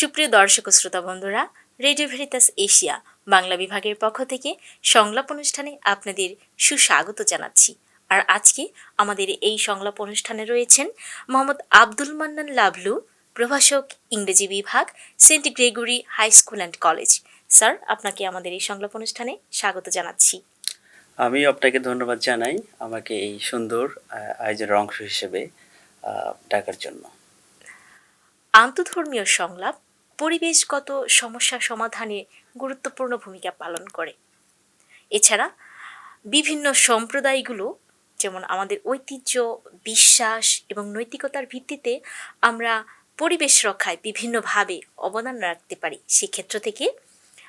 সুপ্রিয় দর্শক ও শ্রোতা বন্ধুরা রেডিও ভেরিতাস এশিয়া বাংলা বিভাগের পক্ষ থেকে সংলাপ অনুষ্ঠানে আপনাদের সুস্বাগত জানাচ্ছি। আর আজকে আমাদের এই সংলাপ অনুষ্ঠানে রয়েছেন মোহাম্মদ আব্দুল মান্নান লাভলু প্রভাষক ইংরেজি বিভাগ Saint Gregory high school and college. Sir আপনাকে আমাদের এই সংলাপ অনুষ্ঠানে স্বাগত জানাচ্ছি। আমি আপনাকে ধন্যবাদ জানাই আমাকে এই সুন্দর আয়োজনের অংশ হিসেবে ডাকার জন্য। আন্তধর্মীয় সংলাপ পরিবেশগত সমস্যা সমাধানে গুরুত্বপূর্ণ ভূমিকা পালন করে। এছাড়া বিভিন্ন সম্প্রদায়গুলো, যেমন আমাদের ঐতিহ্য, বিশ্বাস এবং নৈতিকতার ভিত্তিতে আমরা পরিবেশ রক্ষায় বিভিন্নভাবে অবদান রাখতে পারি। সেক্ষেত্র থেকে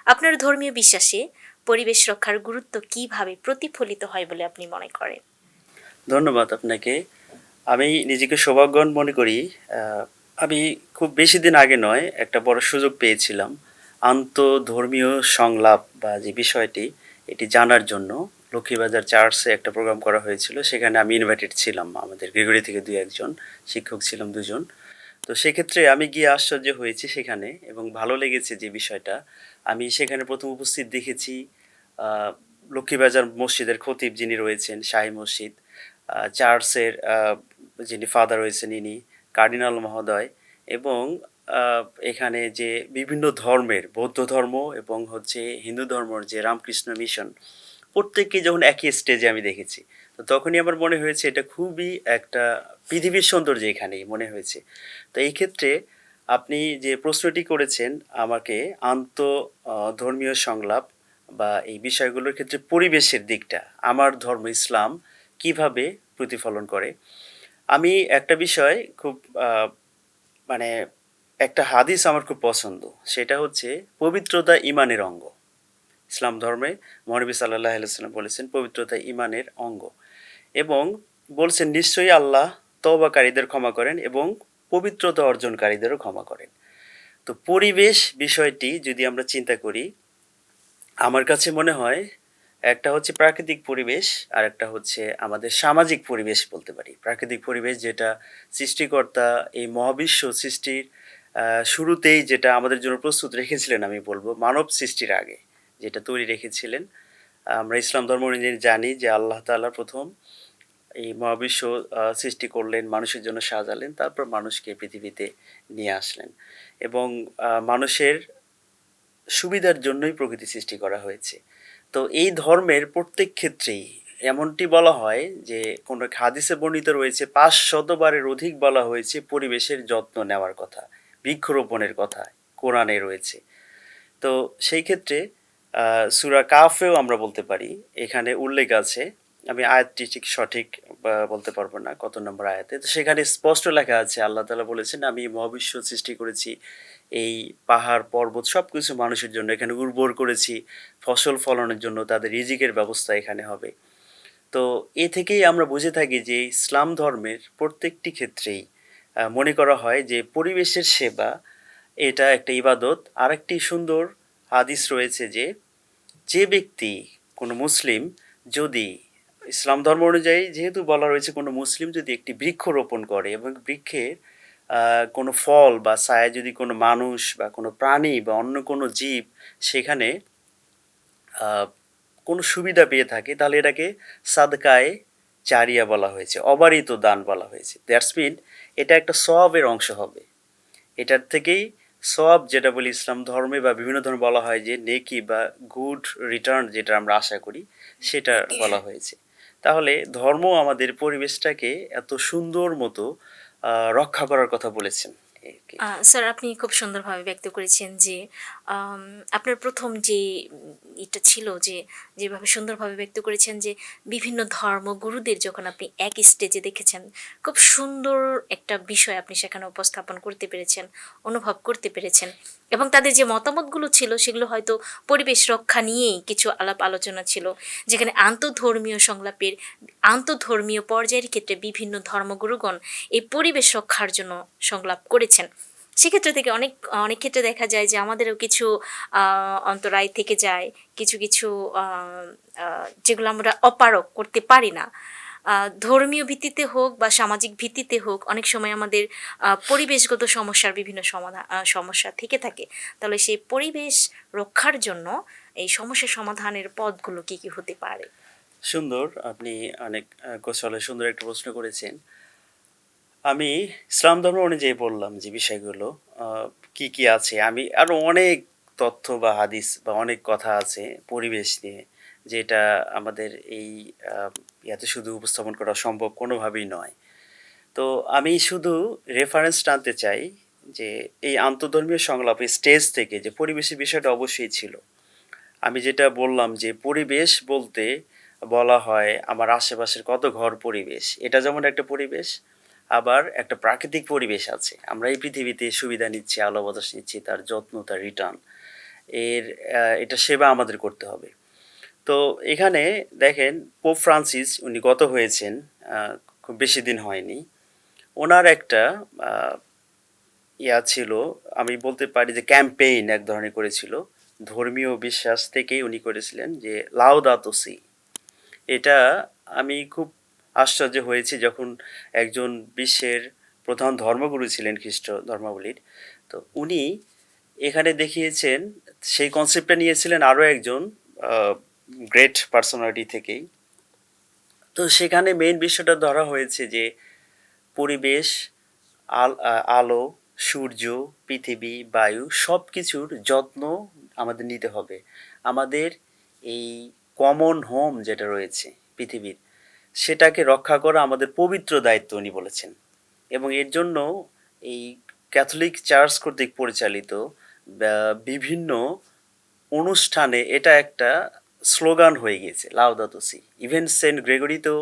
আপনার ধর্মীয় বিশ্বাসে পরিবেশ রক্ষার গুরুত্ব কীভাবে প্রতিফলিত হয় বলে আপনি মনে করেন? ধন্যবাদ আপনাকে। আমি নিজেকে সৌভাগ্যবান মনে করি আমি খুব বেশি দিন আগে নয়, একটা বড় সুযোগ পেয়েছিলাম। আন্তধর্মীয় সংলাপ বা যে বিষয়টি, এটি জানার জন্য লক্ষ্মীবাজার চার্চে একটা প্রোগ্রাম করা হয়েছিল। সেখানে আমি ইনভাইটেড ছিলাম, আমাদের গ্রেগরি থেকে দুই একজন শিক্ষক ছিলাম দুজন। তো সেক্ষেত্রে আমি গিয়ে আশ্চর্য হয়েছি সেখানে এবং ভালো লেগেছে যে বিষয়টা। আমি সেখানে প্রথম উপস্থিত দেখেছি লক্ষ্মীবাজার মসজিদের খতিব যিনি রয়েছেন, শাহী মসজিদ চার্চের যিনি ফাদার রয়েছেন ইনি কার্ডিনাল মহোদয় এবং এখানে যে বিভিন্ন ধর্মের, বৌদ্ধ ধর্ম এবং হচ্ছে হিন্দু ধর্মর যে রামকৃষ্ণ মিশন প্রত্যেককে যখন একই স্টেজে আমি দেখেছি, তো তখনই আমার মনে হয়েছে এটা খুবই একটা পৃথিবীর সৌন্দর্য এখানেই মনে হয়েছে। তো এই ক্ষেত্রে আপনি যে প্রশ্নটি করেছেন, আমাকে আন্ত ধর্মীয় সংলাপ বা এই বিষয়গুলোর ক্ষেত্রে পরিবেশের দিকটা, আমার ধর্ম ইসলাম কীভাবে প্রতিফলন করে আমি একটা বিষয় খুব মানে একটা হাদিস আমার খুব পছন্দ। সেটা হচ্ছে পবিত্রতা ইমানের অঙ্গ। ইসলাম ধর্মে মহানবী সাল্লাহ আলাইসাল্লাম বলেছেন, পবিত্রতা ইমানের অঙ্গ। এবং বলছেন, নিশ্চয়ই আল্লাহ তওবাকারীদের ক্ষমা করেন এবং পবিত্রতা অর্জনকারীদেরও ক্ষমা করেন। তো পরিবেশ বিষয়টি যদি আমরা চিন্তা করি, আমার কাছে মনে হয় একটা হচ্ছে প্রাকৃতিক পরিবেশ, আর একটা হচ্ছে আমাদের সামাজিক পরিবেশ বলতে পারি। প্রাকৃতিক পরিবেশ যেটা সৃষ্টিকর্তা এই মহাবিশ্ব সৃষ্টির শুরুতেই যেটা আমাদের জন্য প্রস্তুত রেখেছিলেন, আমি বলব মানব সৃষ্টির আগে, যেটা তৈরি রেখেছিলেন। আমরা ইসলাম ধর্ম অনুযায়ী জানি যে আল্লাহ তাআলা প্রথম এই মহাবিশ্ব সৃষ্টি করলেন, মানুষের জন্য সাজালেন, তারপর মানুষকে পৃথিবীতে নিয়ে আসলেন। এবং মানুষের সুবিধার জন্যই প্রকৃতি সৃষ্টি করা হয়েছে। তো এই ধর্মের প্রত্যেক ক্ষেত্রেই এমনটি বলা হয় যে, কোন হাদিসে বর্ণিত রয়েছে, পাঁচ শতবারের অধিক বলা হয়েছে পরিবেশের যত্ন নেওয়ার কথা, বৃক্ষরোপণের কথা কোরআনে রয়েছে। তো সেই ক্ষেত্রে সূরা কাফেও আমরা বলতে পারি, এখানে উল্লেখ আছে, আমি আয়াতটি ঠিক সঠিক বলতে পারব না কত নম্বর আয়াতে, তো সেখানে স্পষ্ট লেখা আছে, আল্লাহ তালা বলেছেন, আমি মহাবিশ্ব সৃষ্টি করেছি এই পাহাড়, পর্বত সব কিছু মানুষের জন্য এখানে উর্বর করেছি। ফসল ফলনের জন্য তাদের রিজিকের ব্যবস্থা এখানে হবে। তো এ থেকেই আমরা বুঝে থাকি যে ইসলাম ধর্মের প্রত্যেকটি ক্ষেত্রেই মনে করা হয় যে পরিবেশের সেবা, এটা একটা ইবাদত। আরেকটি সুন্দর হাদিস রয়েছে যে যে ব্যক্তি, কোনো মুসলিম যদি, ইসলাম ধর্ম অনুযায়ী যেহেতু বলা রয়েছে কোনো মুসলিম যদি একটি বৃক্ষ রোপণ করে এবং বৃক্ষের কোনো ফল বা ছায়া যদি কোনো মানুষ বা কোনো প্রাণী বা অন্য কোনো জীব সেখানে কোনো সুবিধা পেয়ে থাকে, তাহলে এটাকে সাদকায়ে চারিয়া বলা হয়েছে, অবারিত দান বলা হয়েছে। দ্যাটস মিন এটা একটা সবের অংশ হবে। এটার থেকেই সব যেটা বলি ইসলাম ধর্মে বা বিভিন্ন ধর্মে বলা হয় যে নেকি বা গুড রিটার্ন যেটা আমরা আশা করি, সেটা বলা হয়েছে। তাহলে ধর্ম আমাদের পরিবেশটাকে এত সুন্দর মতো রক্ষা করার কথা বলেছেন। স্যার আপনি খুব সুন্দরভাবে ব্যক্ত করেছেন যে আপনার প্রথম যে এটা ছিল যে, যেভাবে সুন্দরভাবে ব্যক্ত করেছেন যে, বিভিন্ন ধর্ম গুরুদের যখন আপনি এক স্টেজে দেখেছেন, খুব সুন্দর একটা বিষয় আপনি সেখানে উপস্থাপন করতে পেরেছেন, অনুভব করতে পেরেছেন এবং তাদের যে মতামতগুলো ছিল সেগুলো হয়তো পরিবেশ রক্ষা নিয়েই কিছু আলাপ আলোচনা ছিল, যেখানে আন্তধর্মীয় সংলাপের, আন্তধর্মীয় পর্যায়ের ক্ষেত্রে বিভিন্ন ধর্মগুরুগণ এই পরিবেশ রক্ষার জন্য সংলাপ করেছেন। সেক্ষেত্রে থেকে অনেক অনেক ক্ষেত্রে দেখা যায় যে আমাদেরও কিছু অন্তরায় থেকে যায়, কিছু কিছু যেগুলো আমরা অপারক করতে পারি না। ধর্মীয় ভিত্তিতে হোক বা সামাজিক ভিত্তিতে হোক, অনেক সময় আমাদের পরিবেশগত সমস্যার বিভিন্ন সমাধান সমস্যা থেকে থাকে। তাহলে সেই পরিবেশ রক্ষার জন্য এই সমস্যা সমাধানের পথগুলো কি কি হতে পারে? সুন্দর, আপনি অনেক কৌশলে সুন্দর একটা প্রশ্ন করেছেন। আমি ইসলাম ধর্ম অনুযায়ী বললাম যে বিষয়গুলো কি কি আছে? আমি আরও অনেক তথ্য বা হাদিস বা অনেক কথা আছে পরিবেশ নিয়ে, যেটা আমাদের এই ইয়াতে শুধু উপস্থাপন করা সম্ভব কোনোভাবেই নয়। তো আমি শুধু রেফারেন্স টানতে চাই যে এই আন্তধর্মীয় সংলাপে স্টেজ থেকে যে পরিবেশের বিষয়টা অবশ্যই ছিল। আমি যেটা বললাম যে পরিবেশ বলতে বলা হয় আমার আশেপাশের কত ঘর পরিবেশ, এটা যেমন একটা পরিবেশ আবার একটা প্রাকৃতিক পরিবেশ আছে। আমরা এই পৃথিবীতে সুবিধা নিচ্ছি, আলো বাতাস নিচ্ছি, তার যত্ন, তার রিটার্ন এর এটা সেবা আমাদের করতে হবে। তো এখানে দেখেন পোপ ফ্রান্সিস উনি গত হয়েছেন খুব বেশি দিন হয়নি। ওনার একটা ইয়া ছিল, আমি বলতে পারি যে ক্যাম্পেইন এক ধরনের করেছিল। ধর্মীয় বিশ্বাস থেকেই উনি করেছিলেন যে লাউদাতোসি এটা আমি খুব আশ্চর্য হয়েছি যখন একজন বিশ্বের প্রধান ধর্মগুরু ছিলেন খ্রিস্ট ধর্মাবলীর। তো উনি এখানে দেখিয়েছেন, সেই কনসেপ্টটা নিয়েছিলেন আরও একজন গ্রেট পার্সোনালিটি থেকেই। তো সেখানে মেইন বিষয়টা ধরা হয়েছে যে পরিবেশ, আল আলো, সূর্য, পৃথিবী, বায়ু সব কিছুর যত্ন আমাদের নিতে হবে। আমাদের এই কমন হোম যেটা রয়েছে পৃথিবীর সেটাকে রক্ষা করা আমাদের পবিত্র দায়িত্ব, উনি বলেছেন। এবং এর জন্য এই ক্যাথলিক চার্চ কর্তৃক পরিচালিত বিভিন্ন অনুষ্ঠানে এটা একটা স্লোগান হয়ে গিয়েছে লাউদাতোসি ইভেন সেন্ট গ্রেগরিতেও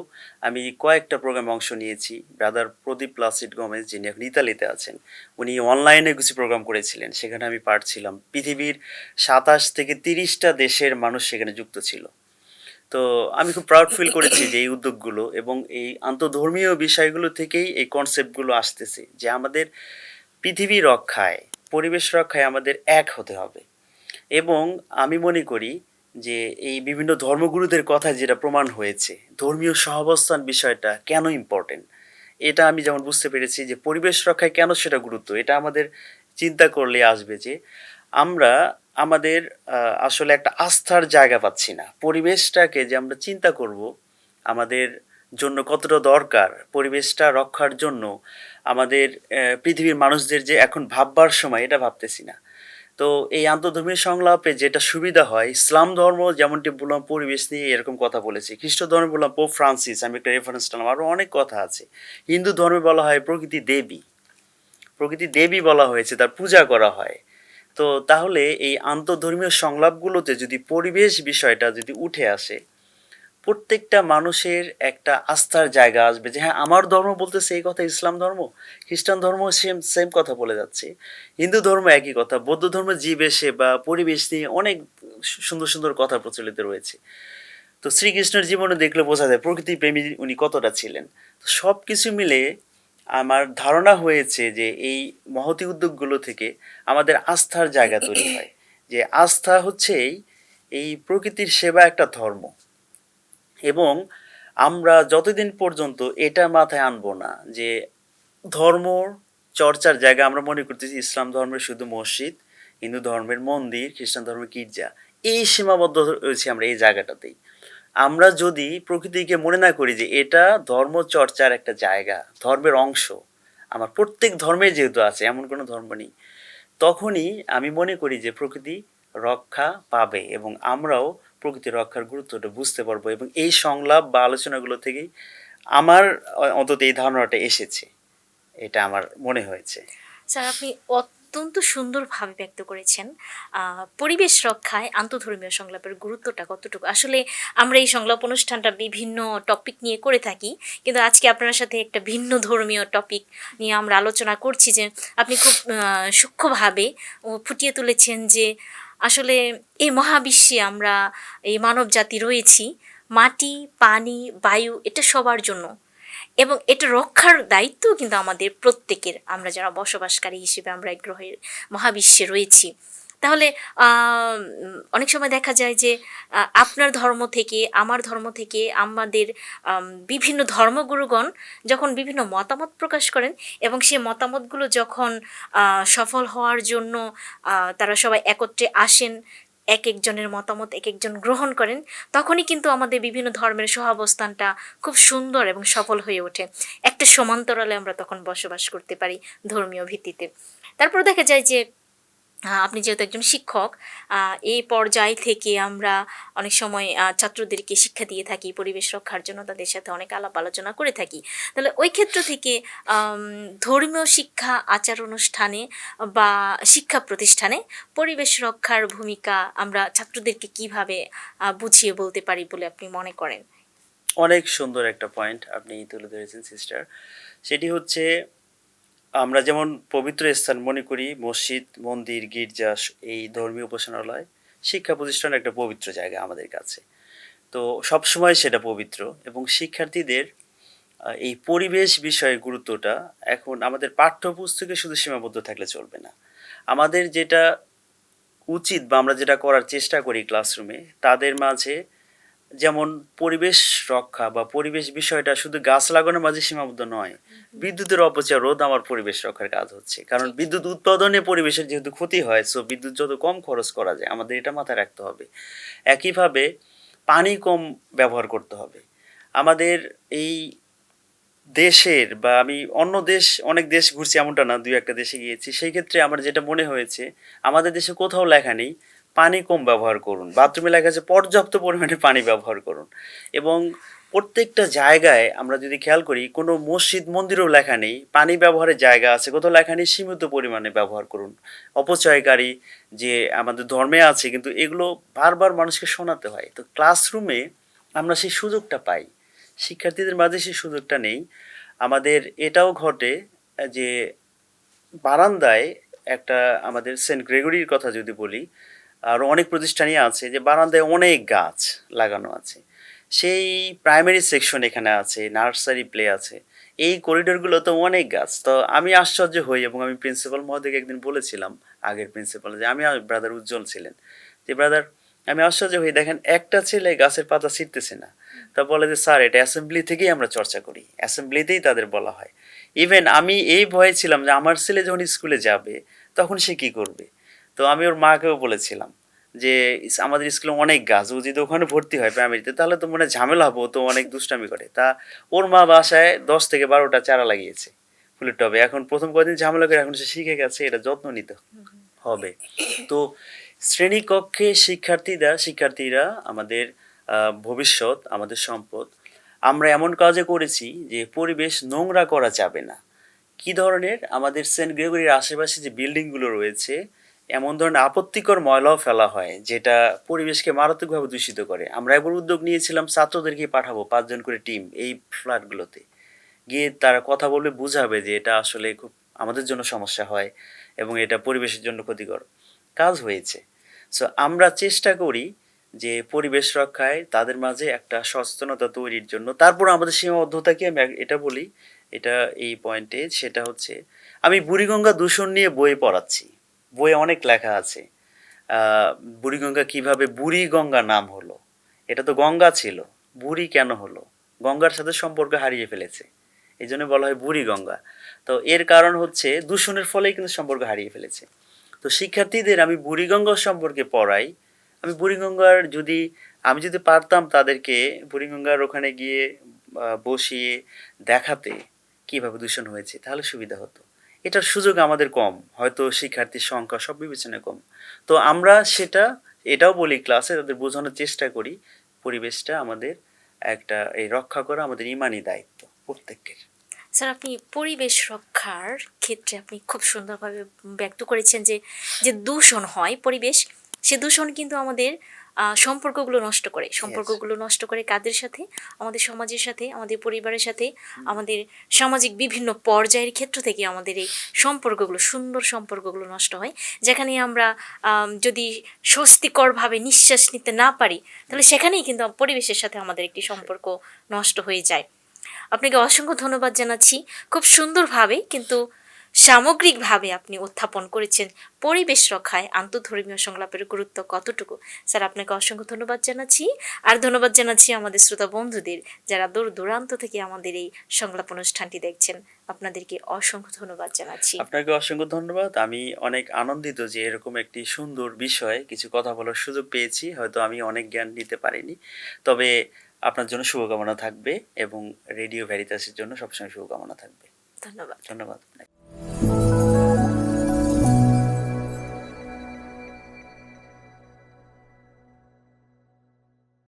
আমি কয়েকটা প্রোগ্রামে অংশ নিয়েছি। ব্রাদার প্রদীপ প্লাসিড গমেজ, যিনি এখন ইতালিতে আছেন, উনি অনলাইনে কিছু প্রোগ্রাম করেছিলেন। সেখানে আমি পার্ট ছিলাম। পৃথিবীর সাতাশ থেকে তিরিশটা দেশের মানুষ সেখানে যুক্ত ছিল। তো আমি খুব প্রাউড ফিল করেছি যে এই উদ্যোগগুলো এবং এই আন্তধর্মীয় বিষয়গুলো থেকেই এই কনসেপ্টগুলো আসতেছে যে আমাদের পৃথিবী রক্ষায়, পরিবেশ রক্ষায় আমাদের এক হতে হবে। এবং আমি মনে করি যে এই বিভিন্ন ধর্মগুরুদের কথা যেটা প্রমাণ হয়েছে, ধর্মীয় সহাবস্থান বিষয়টা কেন ইম্পর্টেন্ট এটা আমি যেমন বুঝতে পেরেছি যে পরিবেশ রক্ষায় কেন সেটা গুরুত্ব? এটা আমাদের চিন্তা করলে আসবে যে আমরা আমাদের আসলে একটা আস্থার জায়গা পাচ্ছি না। পরিবেশটাকে যে আমরা চিন্তা করব, আমাদের জন্য কতটা দরকার, পরিবেশটা রক্ষার জন্য আমাদের পৃথিবীর মানুষদের যে এখন ভাববার সময়, এটা ভাবতেছি না। তো এই আন্তধর্মীয় সংলাপে যেটা সুবিধা হয়, ইসলাম ধর্ম যেমনটি বললাম, পরিবেশ নিয়ে এরকম কথা বলেছে। খ্রিস্ট ধর্মে বললাম, পোপ ফ্রান্সিস আমি একটা রেফারেন্স টালাম আরও অনেক কথা আছে। হিন্দু ধর্মে বলা হয় প্রকৃতি দেবী। প্রকৃতি দেবী বলা হয়েছে, তার পূজা করা হয়। তো তাহলে এই আন্তধর্মীয় সংলাপগুলোতে যদি পরিবেশ বিষয়টা যদি উঠে আসে, প্রত্যেকটা মানুষের একটা আস্থার জায়গা আসবে যে হ্যাঁ আমার ধর্ম বলতেছে এই কথা, ইসলাম ধর্ম, খ্রিস্টান ধর্ম সেম সেম কথা বলে যাচ্ছে। হিন্দু ধর্ম একই কথা, বৌদ্ধ ধর্ম জীবে বা পরিবেশ নিয়ে অনেক সুন্দর সুন্দর কথা প্রচলিত রয়েছে। তো শ্রীকৃষ্ণের জীবনে দেখলে বোঝা যায় প্রকৃতি প্রেমী উনি কতটা ছিলেন। সব কিছু মিলে আমার ধারণা হয়েছে যে এই মহতি উদ্যোগগুলো থেকে আমাদের আস্থার জায়গা তৈরি হয়। যে আস্থা হচ্ছেই এই প্রকৃতির সেবা একটা ধর্ম। এবং আমরা যতদিন পর্যন্ত এটা মাথায় আনব না যে ধর্ম চর্চার জায়গা আমরা মনে করতেছি ইসলাম ধর্মের শুধু মসজিদ, হিন্দু ধর্মের মন্দির, খ্রিস্টান ধর্মের গির্জা, এই সীমাবদ্ধ রয়েছে আমরা এই জায়গাটাতেই। আমরা যদি প্রকৃতিকে মনে না করি যে এটা ধর্মচর্চার একটা জায়গা, ধর্মের অংশ, আমার প্রত্যেক ধর্মে যেহেতু আছে, এমন কোনো ধর্ম নেই, তখনই আমি মনে করি যে প্রকৃতি রক্ষা পাবে এবং আমরাও প্রকৃতি রক্ষার গুরুত্বটা বুঝতে পারব এবং এই সংলাপ বা আলোচনাগুলো থেকেই আমার অন্তত এই ধারণাটা এসেছে, এটা আমার মনে হয়েছে। স্যার, আপনি অত্যন্ত সুন্দরভাবে ব্যক্ত করেছেন। পরিবেশ রক্ষায় আন্তধর্মীয় সংলাপের গুরুত্বটা কতটুকু? আসলে আমরা এই সংলাপ অনুষ্ঠানটা বিভিন্ন টপিক নিয়ে করে থাকি, কিন্তু আজকে আপনার সাথে একটা ভিন্ন ধর্মীয় টপিক নিয়ে আমরা আলোচনা করছি যে আপনি খুব সূক্ষ্মভাবে ফুটিয়ে তুলেছেন যে আসলে এই মহাবিশ্বে আমরা এই মানব জাতি রয়েছি, মাটি, পানি, বায়ু এটা সবার জন্য। এবং এটা রক্ষার দায়িত্ব কিন্তু আমাদের প্রত্যেকের। আমরা যারা বসবাসকারী হিসেবে আমরা এই গ্রহের মহাবিশ্বে রয়েছি। তাহলে অনেক সময় দেখা যায় যে আপনার ধর্ম থেকে, আমার ধর্ম থেকে আমাদের বিভিন্ন ধর্মগুরুগণ যখন বিভিন্ন মতামত প্রকাশ করেন এবং সেই মতামতগুলো যখন সফল হওয়ার জন্য তারা সবাই একত্রে আসেন এক একজনের মতামত এক একজন গ্রহণ করেন, তখনই কিন্তু আমাদের বিভিন্ন ধর্মের সহাবস্থানটা খুব সুন্দর এবং সফল হয়ে ওঠে। একটা সমান্তরালে আমরা তখন বসবাস করতে পারি ধর্মীয় ভিত্তিতে। তারপর দেখা যায় যে আপনি যেহেতু একজন শিক্ষক এই পর্যায় থেকে আমরা অনেক সময় ছাত্রদেরকে শিক্ষা দিয়ে থাকি, পরিবেশ রক্ষার জন্য তাদের সাথে অনেক আলাপ আলোচনা করে থাকি। তাহলে ওই ক্ষেত্র থেকে ধর্মীয় শিক্ষা আচার অনুষ্ঠানে বা শিক্ষা প্রতিষ্ঠানে পরিবেশ রক্ষার ভূমিকা আমরা ছাত্রদেরকে কীভাবে বুঝিয়ে বলতে পারি বলে আপনি মনে করেন? অনেক সুন্দর একটা পয়েন্ট আপনি তুলে ধরেছেন সিস্টার সেটি হচ্ছে আমরা যেমন পবিত্র স্থান মনে করি, মসজিদ, মন্দির, গির্জা, এই ধর্মীয় উপাসনালয়, শিক্ষা প্রতিষ্ঠান একটা পবিত্র জায়গা আমাদের কাছে। তো সবসময় সেটা পবিত্র এবং শিক্ষার্থীদের এই পরিবেশ বিষয়ে গুরুত্বটা এখন আমাদের পাঠ্যপুস্তকে শুধু সীমাবদ্ধ থাকলে চলবে না। আমাদের যেটা উচিত বা আমরা যেটা করার চেষ্টা করি ক্লাসরুমে তাদের মাঝে যেমন পরিবেশ রক্ষা বা পরিবেশ বিষয়টা শুধু গাছ লাগানোর মাঝে সীমাবদ্ধ নয় বিদ্যুতের অপচয় রোধ আমার পরিবেশ রক্ষার কাজ হচ্ছে। কারণ বিদ্যুৎ উৎপাদনে পরিবেশের যেহেতু ক্ষতি হয় সো বিদ্যুৎ যত কম খরচ করা যায় আমাদের এটা মাথায় রাখতে হবে। একইভাবে পানি কম ব্যবহার করতে হবে। আমাদের এই দেশের বা আমি অন্য দেশ অনেক দেশ ঘুরছি এমনটা না দুই একটা দেশে গিয়েছি সেই ক্ষেত্রে আমার যেটা মনে হয়েছে আমাদের দেশে কোথাও লেখা নেই পানি কম ব্যবহার করুন। বাথরুমে লেখা আছে, পর্যাপ্ত পরিমাণে পানি ব্যবহার করুন। এবং প্রত্যেকটা জায়গায় আমরা যদি খেয়াল করি, কোনো মসজিদ মন্দিরেও লেখা নেই, পানি ব্যবহারের জায়গা আছে, কোথাও লেখা নেই, সীমিত পরিমাণে ব্যবহার করুন। অপচয়কারী যে আমাদের ধর্মে আছে, কিন্তু এগুলো বারবার মানুষকে শোনাতে হয়। তো ক্লাসরুমে আমরা সেই সুযোগটা পাই। শিক্ষার্থীদের মাঝে সেই সুযোগটা নেই। আমাদের এটাও ঘটে যে বারান্দায় একটা আমাদের সেন্ট গ্রেগরির কথা যদি বলি আর অনেক প্রতিষ্ঠানই আছে যে বারান্দায় অনেক গাছ লাগানো আছে। সেই প্রাইমারি সেকশন এখানে আছে নার্সারি প্লে আছে। এই করিডোরগুলোতে অনেক গাছ। তো আমি আশ্চর্য হই এবং আমি প্রিন্সিপাল মহোদয়কে একদিন বলেছিলাম, আগের প্রিন্সিপাল যে আমি ব্রাদার উজ্জ্বল ছিলেন। যে ব্রাদার আমি আশ্চর্য হই, দেখেন একটা ছেলে গাছের পাতা ছিঁড়তেছে না। তা বলে যে, স্যার, এটা অ্যাসেম্বলি থেকেই আমরা চর্চা করি। অ্যাসেম্বলিতেই তাদের বলা হয়। ইভেন আমি এই ভয়ে ছিলাম যে, আমার ছেলে যখন স্কুলে যাবে, তখন সে কি করবে? তো আমি ওর মাকেও বলেছিলাম যে আমাদের স্কুলে অনেক গাছ, ও যদি ওখানে ভর্তি হয় প্রাইমারিতে তাহলে তো মনে ঝামেলা হব তো অনেক দুষ্টামি করে। তা ওর মা বাসায় দশ থেকে বারোটা চারা লাগিয়েছে ফুলের টবে। এখন প্রথম কয়েকদিন ঝামেলা করে, এখন সে শিখে গেছে, এটা যত্ন নিতে হবে। তো শ্রেণীকক্ষে শিক্ষার্থীরা শিক্ষার্থীরা আমাদের ভবিষ্যৎ, আমাদের সম্পদ, আমরা এমন কাজে করেছি যে পরিবেশ নোংরা করা যাবে না। কি ধরনের? আমাদের সেন্ট গ্রেগরির আশেপাশে যে বিল্ডিংগুলো রয়েছে এমন ধরনের আপত্তিকর ময়লাও ফেলা হয়, যেটা পরিবেশকে মারাত্মকভাবে দূষিত করে। আমরা একবার উদ্যোগ নিয়েছিলাম, ছাত্রদেরকে পাঠাবো, পাঁচজন করে টিম এই ফ্ল্যাটগুলোতে। গিয়ে তারা কথা বলবে, বুঝাবে যে এটা আসলে খুব আমাদের জন্য সমস্যা হয় এবং এটা পরিবেশের জন্য ক্ষতিকর কাজ হয়েছে। সো আমরা চেষ্টা করি যে পরিবেশ রক্ষায় তাদের মাঝে একটা সচেতনতা তৈরির জন্য। তারপর আমাদের সীমাবদ্ধতাকে আমি এটা বলি, এটা এই পয়েন্টে সেটা হচ্ছে, আমি বুড়িগঙ্গা দূষণ নিয়ে বই পড়াচ্ছি। বইয়ে অনেক লেখা আছে। বুড়িগঙ্গা কীভাবে বুড়িগঙ্গা নাম হলো? এটা তো গঙ্গা ছিল। বুড়ি কেন হলো? গঙ্গার সাথে সম্পর্ক হারিয়ে ফেলেছে। এই জন্য বলা হয় বুড়ি গঙ্গা তো এর কারণ হচ্ছে দূষণের ফলেই কিন্তু সম্পর্ক হারিয়ে ফেলেছে। তো শিক্ষার্থীদের আমি বুড়িগঙ্গা সম্পর্কে পড়াই। আমি বুড়িগঙ্গার যদি, আমি যদি পারতাম তাদেরকে বুড়িগঙ্গার ওখানে গিয়ে বসিয়ে দেখাতে কীভাবে দূষণ হয়েছে, তাহলে সুবিধা হতো। এটার সুযোগ আমাদের কম, হয়তো শিক্ষার্থীর সংখ্যা সব বিবেচনায় কম। তো আমরা সেটা, এটাও বলি ক্লাসে তাদের বোঝানোর চেষ্টা করি, পরিবেশটা আমাদের একটা, এই রক্ষা করা আমাদের ইমানি দায়িত্ব প্রত্যেকের। স্যার, আপনি পরিবেশ রক্ষার ক্ষেত্রে আপনি খুব সুন্দরভাবে ব্যক্ত করেছেন যে যে দূষণ হয় পরিবেশ, সে দূষণ কিন্তু আমাদের সম্পর্কগুলো নষ্ট করে সম্পর্কগুলো নষ্ট করে কাদের সাথে? আমাদের সমাজের সাথে আমাদের পরিবারের সাথে আমাদের সামাজিক বিভিন্ন পর্যায়ের ক্ষেত্র থেকে আমাদের এই সম্পর্কগুলো সুন্দর সম্পর্কগুলো নষ্ট হয়। যেখানে আমরা যদি স্বস্তিকরভাবে নিঃশ্বাস নিতে না পারি তাহলে সেখানেই কিন্তু পরিবেশের সাথে আমাদের একটি সম্পর্ক নষ্ট হয়ে যায়। আপনাকে অসংখ্য ধন্যবাদ জানাচ্ছি। খুব সুন্দরভাবে কিন্তু সামগ্রিকভাবে আপনি উত্থাপন করেছেন। পরিবেশ রক্ষায় আন্তধর্মীয় সংলাপের গুরুত্ব কতটুকু? স্যার আপনাকে অসংখ্য ধন্যবাদ জানাচ্ছি। আর ধন্যবাদ জানাচ্ছি আমাদের শ্রোতা বন্ধুদের যারা দূর দূরান্ত থেকে আমাদের এই সংলাপ অনুষ্ঠানটি দেখছেন। আপনাদেরকে অসংখ্য ধন্যবাদ জানাচ্ছি। আপনাকে অসংখ্য ধন্যবাদ। আমি অনেক আনন্দিত যে এরকম একটি সুন্দর বিষয়ে কিছু কথা বলার সুযোগ পেয়েছি। হয়তো আমি অনেক জ্ঞান নিতে পারিনি। তবে আপনার জন্য শুভকামনা থাকবে এবং রেডিও ভ্যারিতাসের জন্য সবসময় শুভকামনা থাকবে। ধন্যবাদ। ধন্যবাদ Música